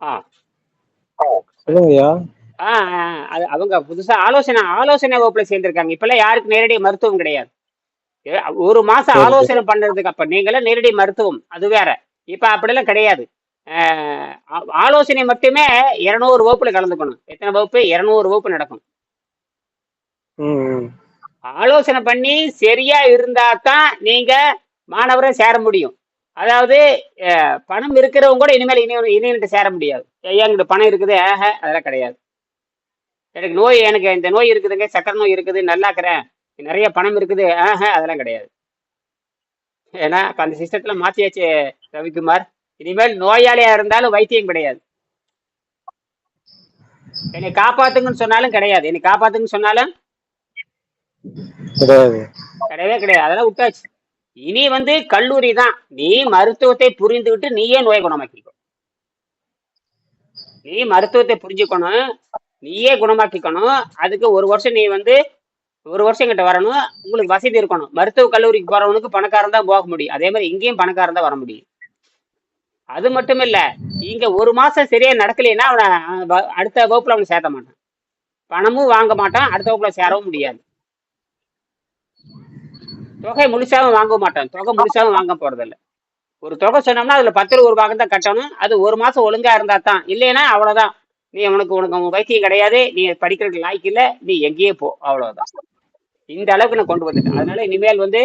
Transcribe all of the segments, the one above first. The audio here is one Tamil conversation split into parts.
ஆ. சொல்லுங்கய்யா. ஆ அது அவங்க புதுசா ஆலோசனை ஆலோசனை வகுப்புல சேர்ந்திருக்காங்க. இப்பெல்லாம் யாருக்கு நேரடி மருத்துவம் கிடையாது. ஒரு மாசம் ஆலோசனை பண்றதுக்கு அப்ப நீங்களாம் நேரடி மருத்துவம். அது வேற. இப்ப அப்படிலாம் கிடையாது. ஆலோசனை மட்டுமே இருநூறு வகுப்புல கலந்துக்கணும். எத்தனை வகுப்பு? இருநூறு வகுப்பு நடக்கும். ஆலோசனை பண்ணி சரியா இருந்தா தான் நீங்க மாணவரை சேர முடியும். அதாவது பணம் இருக்கிறவங்க கூட இனிமேல் இனி இனியிட்ட சேர முடியாது. என்கிட்ட பணம் இருக்குது ஆஹ அதெல்லாம் கிடையாது. எனக்கு நோய் எனக்கு இந்த நோய் இருக்குதுங்க சக்கரை நோய் இருக்குது நல்லாக்கிறேன். நிறைய பணம் இருக்குது ஆஹ அதெல்லாம் கிடையாது. ஏன்னா இப்ப அந்த சிஸ்டத்துல மாத்தியாச்சு ரவிக்குமார். இனிமேல் நோயாளியா இருந்தாலும் வைத்தியம் கிடையாது. என்னை காப்பாத்துங்கன்னு சொன்னாலும் கிடையாது. என்னை காப்பாத்துங்கன்னு சொன்னாலும் கிடையாது. கிடையவே கிடையாது. அதெல்லாம் விட்டாச்சு. இனி வந்து கல்லூரி தான். நீ மருத்துவத்தை புரிந்துகிட்டு நீயே நோயை குணமாக்கிக்கோ நீ மருத்துவத்தை புரிஞ்சுக்கணும். நீயே குணமாக்கிக்கணும். அதுக்கு ஒரு வருஷம் நீ வந்து ஒரு வருஷம் கிட்ட வரணும். உங்களுக்கு வசதி இருக்கணும். மருத்துவ கல்லூரிக்கு போறவனுக்கு பணக்காரன் தான் போக முடியும். அதே மாதிரி இங்கேயும் பணக்காரன் தான் வர முடியும். அது மட்டும் இல்ல இங்க ஒரு மாசம் சரியா நடக்கலைன்னா அவனை வ- அடுத்த வகுப்புல அவனை சேர்த்த மாட்டான். பணமும் வாங்க மாட்டான். அடுத்த வகுப்புல சேரவும் முடியாது. தொகை முழுசாவும் வாங்க மாட்டான் தொகை முழுசாவும் வாங்க போறதில்ல. ஒரு தொகை சொன்னோம்னா அதுல பத்து ரூபா பாகம் தான் கட்டணும். அது ஒரு மாசம் ஒழுங்கா இருந்தா தான். இல்லைன்னா அவ்வளவுதான். நீ உனக்கு உனக்கு உன் வைத்தியம் கிடையாது. நீ படிக்கிறதுக்கு லாய்க்கு இல்ல. நீ எங்கேயே போ. அவ்வளவுதான். இந்த அளவுக்கு நான் கொண்டு வந்துட்டேன். அதனால இனிமேல் வந்து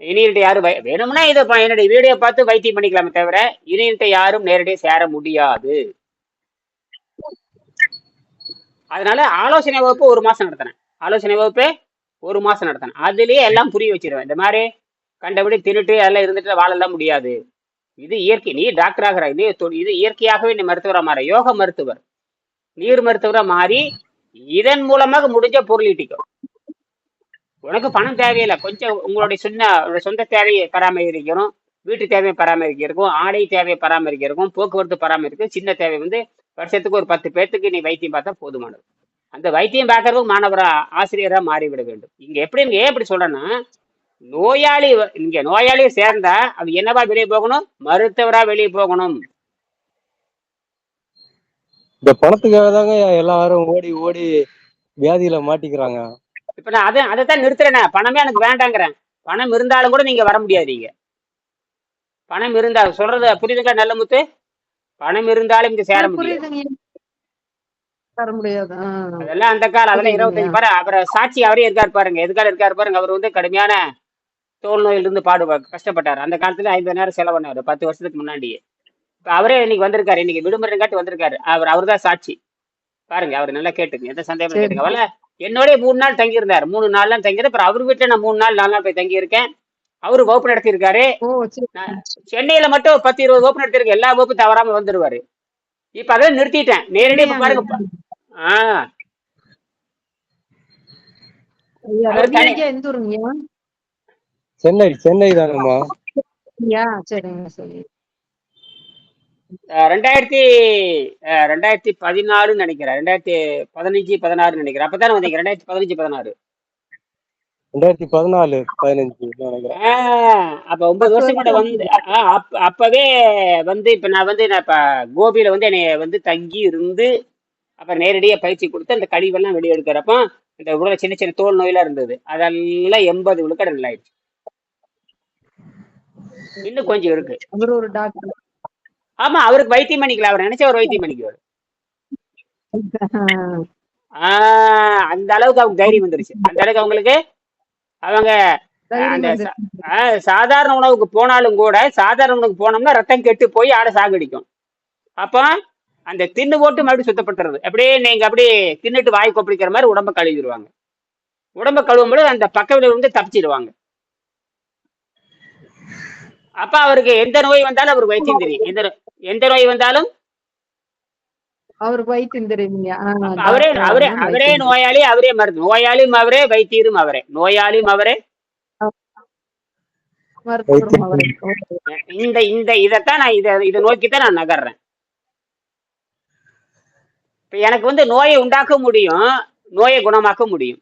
இனியிட்ட யாரும் வேணும்னா இதை என்னுடைய வீடியோ பார்த்து வைத்தியம் பண்ணிக்கலாமே தவிர இனியிட்ட யாரும் நேரடியாக சேர முடியாது. அதனால ஆலோசனை வகுப்பு ஒரு மாசம் நடத்தினேன் ஆலோசனை வகுப்பு ஒரு மாசம் நடத்தினேன் அதுலயே எல்லாம் புரிய வச்சிருவேன். இந்த மாதிரி கண்டபடி தின்னுட்டு அதெல்லாம் இருந்துட்டு வாழலாம் முடியாது. இது இயற்கை. நீ டாக்டர் ஆகிற நீ இது இயற்கையாகவே நீ மருத்துவரா மாற. யோக மருத்துவர். நீர் மருத்துவரா மாறி இதன் மூலமாக முடிஞ்ச பொருளீட்டிக்கோ உனக்கு பணம் தேவையில்லை. கொஞ்சம் உங்களுடைய சொன்ன சொந்த தேவையை பராமரிக்கணும். வீட்டு தேவையை பராமரிக்கிறதுக்கும் ஆடை தேவையை பராமரிக்கிறதுக்கும் போக்குவரத்து பராமரிக்க சின்ன தேவை வந்து வருஷத்துக்கு ஒரு பத்து பேர்த்துக்கு நீ வைத்தியம் பார்த்தா போதுமானது. அந்த வைத்தியம் பார்க்கறதுக்கு மாணவரா ஆசிரியரா மாறிவிட வேண்டும். இங்க எப்படி நீங்க ஏன் இப்படி சொல்றேன்னா நோயாளி வ- இங்க நோயாளி சேர்ந்தா அது என்னவா வெளியே போகணும்? மருத்துவரா வெளியே போகணும். இந்த பணத்துக்காக தாங்க எல்லாரும் ஓடி ஓடி வியாதியில மாட்டிக்கிறாங்க. இப்ப நான் அதை அதைத்தான் நிறுத்துறேனே. பணமே எனக்கு வேண்டாங்கிறேன். பணம் இருந்தாலும் கூட நீங்க வர முடியாது நீங்க பணம் இருந்தாலும் சொல்றது புரியுதுங்களா நல்ல முத்து? பணம் இருந்தாலும் இங்க சேர முடியாது. தர முடியாது. அதெல்லாம் அந்த காலம் அதெல்லாம் இருபத்தஞ்சு பாரு அப்புறம் சாட்சி அவரே இருக்காரு பாருங்க. எதுக்காக இருக்காரு பாருங்க. அவர் வந்து கடுமையான தோல் நோயிலிருந்து பாடு கஷ்டப்பட்டார். அந்த காலத்துல ஐம்பதாயிரம் செலவு பண்ணாரு. பத்து வருஷத்துக்கு முன்னாடியே. இப்ப அவரே இன்னைக்கு வந்திருக்காரு. இன்னைக்கு விடுமுறை காட்டி வந்திருக்காரு. அவர் அவர் தான் சாட்சி. பாருங்க அவர் நல்லா கேட்டுங்க. எந்த சந்தேகம் கேட்டுங்க. அவல என்னோடய மூணு நாள் தங்கியிருந்தார். மூணு நாள்லாம் தங்கியிருந்து அப்புறம் அவர் வீட்டுல நான் மூணு நாள் நாலு நாள் போய் தங்கியிருக்கேன். அவரு வகுப்பு நடத்தியிருக்காரு. சென்னையில மட்டும் பத்து இருபது வகுப்பு நடத்திருக்கேன் எல்லா வகுப்பும் தவறாம வந்துருவாரு. இப்ப அதை நிறுத்திட்டேன். நேரடியாக பாருங்க. சென்னை ரெண்டாயிரத்தி ரெண்டாயிரத்தி பதினாலுன்னு நினைக்கிறேன். ரெண்டாயிரத்தி பதினஞ்சு பதினாறுன்னு நினைக்கிறேன். அப்பதானே வந்தீங்க? ரெண்டாயிரத்தி பதினஞ்சு பதினாறு. ரெண்டாயிரத்தி பதினாலு பதினஞ்சு நினைக்கிறேன். ஆஹ் அப்ப ஒன்பது வருஷம் கூட வந்து ஆஹ் அப்ப அப்பவே வந்து இப்ப நான் வந்து நான் இப்ப கோபியில வந்து என்னைய வந்து தங்கி இருந்து அப்புறம் நேரடியா பயிற்சி கொடுத்து அந்த கழிவெல்லாம் வெளியே எடுக்கிறப்போ இந்த உடல சின்ன சின்ன தோல் நோயெல்லாம் இருந்தது. அதெல்லாம் எண்பது விழுக்காடு நல்லா ஆயிடுச்சு. இன்னும் கொஞ்சம் இருக்கு. அவர் ஒரு டாக்டர் ஆமா அவருக்கு வைத்தியம் பண்ணிக்கலாம். அவர் நினைச்ச ஒரு வைத்தியம் பண்ணிக்குவார். ஆஹ் அந்த அளவுக்கு அவங்க தைரியம் வந்துருச்சு. அந்த அளவுக்கு அவங்களுக்கு அவங்க அந்த சாதாரண உணவுக்கு போனாலும் கூட சாதாரண உணவுக்கு போனோம்னா ரத்தம் கெட்டு போய் ஆடை சாகடிக்கும். அப்போ அந்த தின்னு போட்டு மறுபடியும் சுத்தப்படுத்துறது அப்படியே நீங்க அப்படியே தின்னுட்டு வாய் கொப்பளிக்கிற மாதிரி உடம்ப கழுவிடுவாங்க. உடம்ப கழுவும்போது அந்த பக்க விளைவு வந்து தப்பிச்சிடுவாங்க. அப்ப அவருக்கு எந்த நோய் வந்தாலும் அவருக்கு வைத்தியம் தெரியும். எந்த எந்த நோய் வந்தாலும் அவருக்கு வைத்தியம் தெரியுங்க அவரே அவரே அவரே. நோயாளி அவரே மருந்து. நோயாளியும் அவரே வைத்தியரும் அவரே. நோயாளியும் அவரே இந்த இந்த இதைத்தான் நான் இதை இதை நோக்கித்தான் நான் நகர்றேன். எனக்கு வந்து நோயை உண்டாக்க முடியும் நோயை குணமாக்க முடியும்.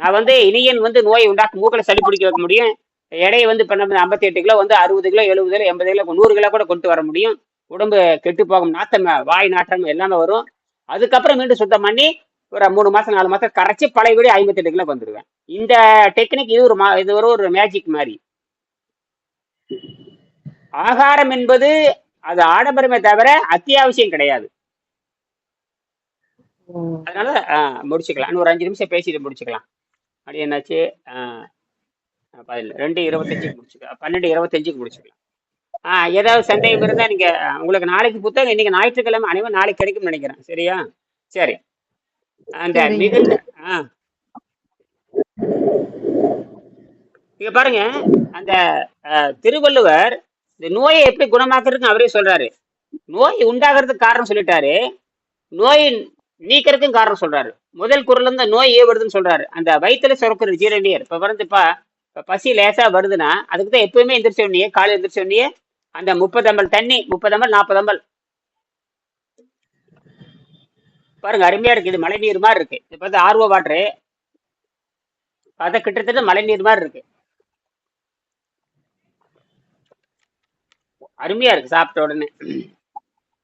நான் வந்து இனியன் வந்து நோயை உண்டாக்க மூக்கில் சளி பிடிக்க வைக்க முடியும். எடையை வந்து இப்போ நம்ம ஐம்பத்தி எட்டு கிலோ வந்து அறுபது கிலோ எழுபது கிலோ எண்பது கிலோ நூறு கிலோ கூட கொண்டு வர முடியும். உடம்பு கெட்டு போகும் நாத்தம் வாய் நாட்டம் எல்லாமே வரும். அதுக்கப்புறம் மீண்டும் சுத்தம் பண்ணி ஒரு மூணு மாசம் நாலு மாசம் கரைச்சி பழையபடி ஐம்பத்தெட்டு கிலோ வந்துடுவேன் இந்த டெக்னிக் இது ஒரு மா இது ஒரு ஒரு மேஜிக் மாதிரி. ஆகாரம் என்பது அது ஆடம்பரமே தவிர அத்தியாவசியம் கிடையாது. அதனால ஆஹ், முடிச்சுக்கலாம். இன்னும் ஒரு அஞ்சு நிமிஷம் பேசிட்டு முடிச்சுக்கலாம். அப்படி என்னாச்சு பதில். ரெண்டு இருபத்தஞ்சுக்கு முடிச்சுக்கலாம். பன்னெண்டு இருபத்தஞ்சுக்கு முடிச்சுக்கலாம். ஆ ஏதாவது சந்தேகம் இருந்தால் நீங்கள் உங்களுக்கு நாளைக்கு புத்தகம் இன்னைக்கு ஞாயிற்றுக்கிழமை அனைவரும் நாளைக்கு கிடைக்கும்னு நினைக்கிறேன். சரியா? சரி. அந்த. மிகுந்த ஆ. இங்க பாருங்க அந்த திருவள்ளுவர் இந்த நோயை எப்படி குணமாக்குறதுன்னு அவரே சொல்றாரு. நோய் உண்டாகிறதுக்கு காரணம் சொல்லிட்டாரு. நோய் நீக்கிறதுக்கும் காரணம் சொல்றாரு. முதல் குரல்ல இருந்து நோய் ஏ வருதுன்னு சொல்றாரு. அந்த வயித்துல சுரக்கிற ஜீரணியர் இப்ப வருதுப்பா இப்போ பசி லேசா வருதுன்னா அதுக்கு தான் எப்பவுமே எந்திரிச்ச உடனே காலை எந்திரிச்ச உடனே அந்த முப்பது அம்பல் தண்ணி முப்பது அம்பல் நாற்பது அம்பல். பாருங்க அருமையா இருக்கு. இது மழை நீர் மாதிரி இருக்கு. இப்ப வந்து ஆர்வ வாட்டரு அதை கிட்டத்தட்ட மழை நீர் மாதிரி இருக்கு. அருமையா இருக்கு சாப்பிட்ட உடனே.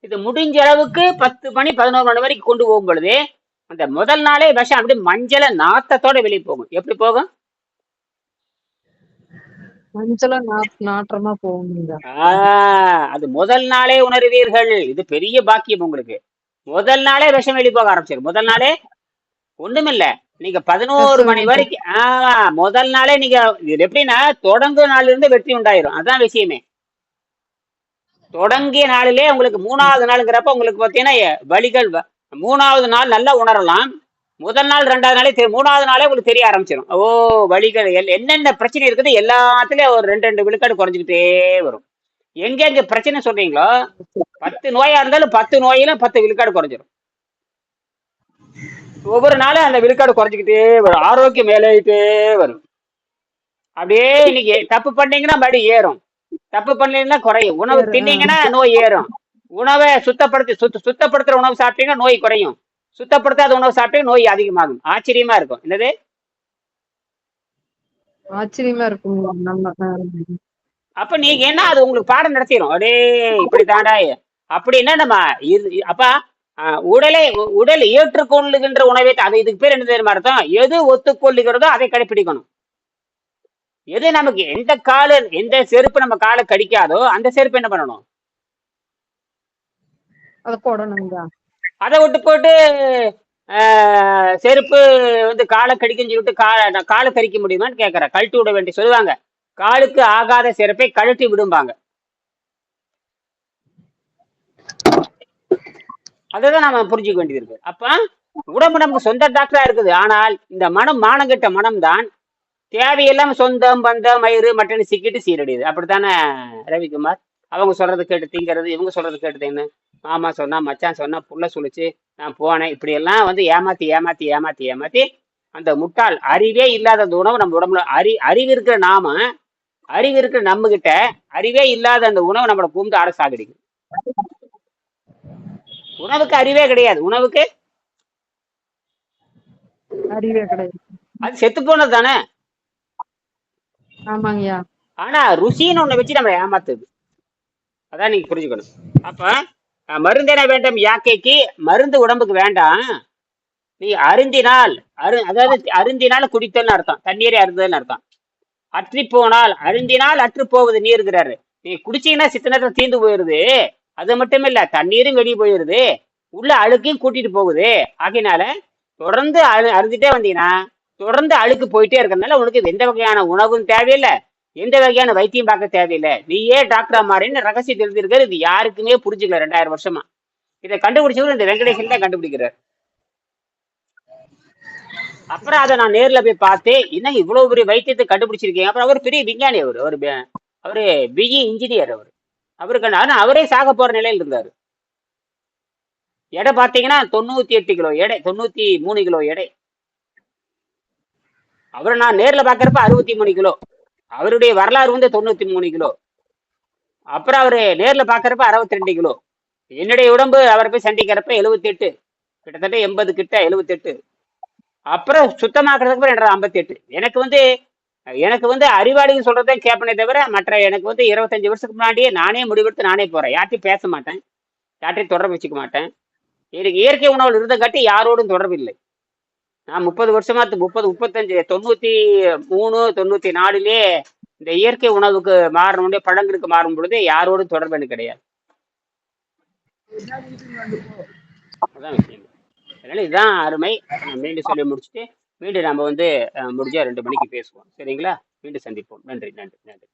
இது முடிஞ்ச அளவுக்கு பத்து மணி பதினோரு மணி வரைக்கும் கொண்டு போகும் பொழுது அந்த முதல் நாளே விஷம் அப்படியே மஞ்சள நாத்தத்தோட வெளியே போகும். எப்படி போகும்? மஞ்சளா நாற்றமா ஆஹ் அது முதல் நாளே உணர்வீர்கள். இது பெரிய பாக்கியம் உங்களுக்கு. முதல் நாளே விஷம் வெளியே போக ஆரம்பிச்சிடும் முதல் நாளே ஒண்ணுமில்ல. நீங்க பதினோரு மணி வரைக்கும் ஆஹ் முதல் நாளே நீங்க இது எப்படின்னா தொடங்கு நாள்ல இருந்து வெற்றி உண்டாயிரும். அதான் விஷயமே. தொடங்கிய நாளிலே உங்களுக்கு மூணாவது நாளுங்கிறப்ப உங்களுக்கு பார்த்தீங்கன்னா வழிகள் வலிகள் வ- மூணாவது நாள் நல்லா உணரலாம். முதல் நாள் ரெண்டாவது நாளே மூணாவது நாளே உங்களுக்கு தெரிய ஆரம்பிச்சிடும் ஓ வலிகள் எல்- என்னென்ன பிரச்சனை இருக்குது எல்லாத்துலயும் ஒரு ரெண்டு ரெண்டு விழுக்காடு குறைஞ்சிக்கிட்டே வரும். எங்கெங்க பிரச்சனை சொல்றீங்களோ பத்து நோயா இருந்தாலும் பத்து நோயில பத்து விழுக்காடு குறைஞ்சிரும். ஒவ்வொரு நாளும் அந்த விழுக்காடு குறைஞ்சிக்கிட்டே வரும். ஆரோக்கியம் மேலேட்டே வரும். அப்படியே இன்னைக்கு தப்பு பண்ணீங்கன்னா மறுபடியும் ஏறும். தப்பு பண்ணீங்கன்னா குறையும். உணவு. தின்னீங்கன்னா நோய் ஏறும். உணவை சுத்தப்படுத்தி சுத்த சுத்தப்படுத்துற உணவு சாப்பிட்டீங்கன்னா நோய் குறையும். சுத்தப்படுத்தாத உணவு சாப்பிட்டீங்கன்னா நோய் அதிகமாகும். ஆச்சரியமா இருக்கும். என்னது? ஆச்சரியமா இருக்கும். அப்ப நீங்க என்ன அது உங்களுக்கு பாடம் நடத்திடும் அடே இப்படி தாண்டா. அப்படின்னா நம்ம இது அப்ப உடலை உடல் ஏற்றுக்கொள்ளுகின்ற உணவை அது இதுக்கு பேர் என்ன தெரியுமா அர்த்தம்? எது ஒத்துக்கொள்ளுகிறதோ அதை கடைப்பிடிக்கணும். எது நமக்கு எந்த காலு எந்த செருப்பு நம்ம காலை கடிக்காதோ அந்த செருப்பு என்ன பண்ணணும்? அத போடணுங்க அதை விட்டு போட்டு செருப்பு வந்து காலை கடிக்குன்னு சொல்லிட்டு கா நான் காலை கடிக்க முடியுமான்னு கேட்கறேன் கழட்டி விட வேண்டி சொல்லுவாங்க. காலுக்கு ஆகாத செருப்பை கழட்டி விடும்பாங்க. அதுதான் நாம புரிஞ்சுக்க வேண்டியது இருக்கு. அப்ப உடம்பு நமக்கு சொந்த டாக்டரா இருக்குது. ஆனால் இந்த மனம் மானங்கெட்ட மனம் தான் தேவையெல்லாம் சொந்தம் பந்தம் மயிறு மட்டன் சிக்கிட்டு சீரடியுது. அப்படித்தானே ரவிக்குமார்? அவங்க சொல்றது கேட்டு திங்கிறது இவங்க சொல்றது கேட்டு தின்னு மாமா சொன்னா மச்சான் சொன்னா புள்ள சொல்லுச்சு நான் போனேன். இப்படி எல்லாம் வந்து ஏமாத்தி ஏமாத்தி ஏமாத்தி ஏமாத்தி அந்த முட்டாள் அறிவே இல்லாத அந்த உணவு நம்ம உடம்புல அறி அறிவு இருக்கிற நாம அறிவு இருக்கிற நம்ம கிட்ட அறிவே இல்லாத அந்த உணவு நம்மளை கூந்து ஆட சாகடிக்கும் உணவுக்கு அறிவே கிடையாது. உணவுக்கு அறிவே கிடையாது. அது செத்து போனது தானே ஆமாங்கய்யா. ஆனா ருசின்னு ஒண்ணு வச்சு நம்ம ஏமாத்துது அதான் நீங்க புரிஞ்சுக்கணும். அப்ப அஹ், மருந்தென வேண்டும்? யாக்கைக்கு மருந்து உடம்புக்கு வேண்டாம். நீ அருந்தினால் அரு அதாவது அருந்தினால் குடித்தல்னு அர்த்தம். தண்ணீரை அருந்ததுன்னு அர்த்தம். அற்றி போனால் அருந்தினால் அற்று போவது நீருங்கிறாரு நீ குடிச்சீங்கன்னா சித்த நேரத்தில் தீந்து போயிருது. அது மட்டும் இல்ல தண்ணீரும் வெளியே போயிருது. உள்ள அழுக்கையும் கூட்டிட்டு போகுது. ஆகையினால தொடர்ந்து அரு அருந்திட்டே வந்தீங்கன்னா தொடர்ந்து அழுக்கு போயிட்டே இருக்கிறதுனால உனக்கு எந்த வகையான உணவும் தேவையில்லை. எந்த வகையான வைத்தியம் பார்க்க தேவையில்லை. நீயே டாக்டரா மாறின்னு ரகசியம் தெரிஞ்சிருக்காரு இது யாருக்குமே புரிஞ்சுக்கல ரெண்டாயிரம் வருஷமா. இதை கண்டுபிடிச்சவரு இந்த வெங்கடேசன் தான் கண்டுபிடிக்கிறார். அப்புறம் அதை நான் நேர்ல போய் பார்த்து என்ன இவ்வளவு பெரிய வைத்தியத்தை கண்டுபிடிச்சிருக்கீங்க? அப்புறம் அவர் பெரிய விஞ்ஞானி அவர். அவர் பி- அவரு பிஇ இன்ஜினியர் அவர். அவருக்கு ஆனா அவரே சாக போற நிலையில் இருந்தாரு. எடை பார்த்தீங்கன்னா தொண்ணூத்தி எட்டு கிலோ எடை தொண்ணூத்தி மூணு கிலோ எடை. அவரை நான் நேரில் பார்க்கறப்ப அறுபத்தி மூணு கிலோ. அவருடைய வரலாறு வந்து தொண்ணூத்தி மூணு கிலோ. அப்புறம் அவர் நேரில் பார்க்குறப்ப அறுபத்தி ரெண்டு கிலோ. என்னுடைய உடம்பு அவரை போய் சண்டிக்கிறப்ப எழுபத்தி எட்டு கிட்டத்தட்ட எண்பது கிட்ட எழுபத்தெட்டு. அப்புறம் சுத்தமாக்குறதுக்கு அப்புறம் என்னோட ஐம்பத்தெட்டு. எனக்கு வந்து எனக்கு வந்து அறிவாளின்னு சொல்றதை கேட்பனே தவிர மற்ற எனக்கு வந்து இருபத்தஞ்சு வருஷத்துக்கு முன்னாடியே நானே முடிவெடுத்து நானே போறேன். யார்ட்டையும் பேச மாட்டேன். யார்ட்டையும் தொடர்பு வச்சுக்க மாட்டேன். எனக்கு இயற்கை உணவுகள் இருந்தங்காட்டி யாரோடும் தொடர்பு இல்லை நான் முப்பது வருஷமா முப்பது முப்பத்தஞ்சு தொண்ணூத்தி மூணு தொண்ணூத்தி நாலுலயே இந்த இயற்கை உணவுக்கு மாறணும் பழங்களுக்கு மாறும் பொழுது யாரோடும் தொடர்பு எனக்கு கிடையாது. அதான் விஷயம். அதனால இதுதான் அருமை. மீண்டும் சொல்லி முடிச்சுட்டு மீண்டும் நம்ம வந்து முடிஞ்சா ரெண்டு மணிக்கு பேசுவோம். சரிங்களா? மீண்டும் சந்திப்போம். நன்றி நன்றி நன்றி.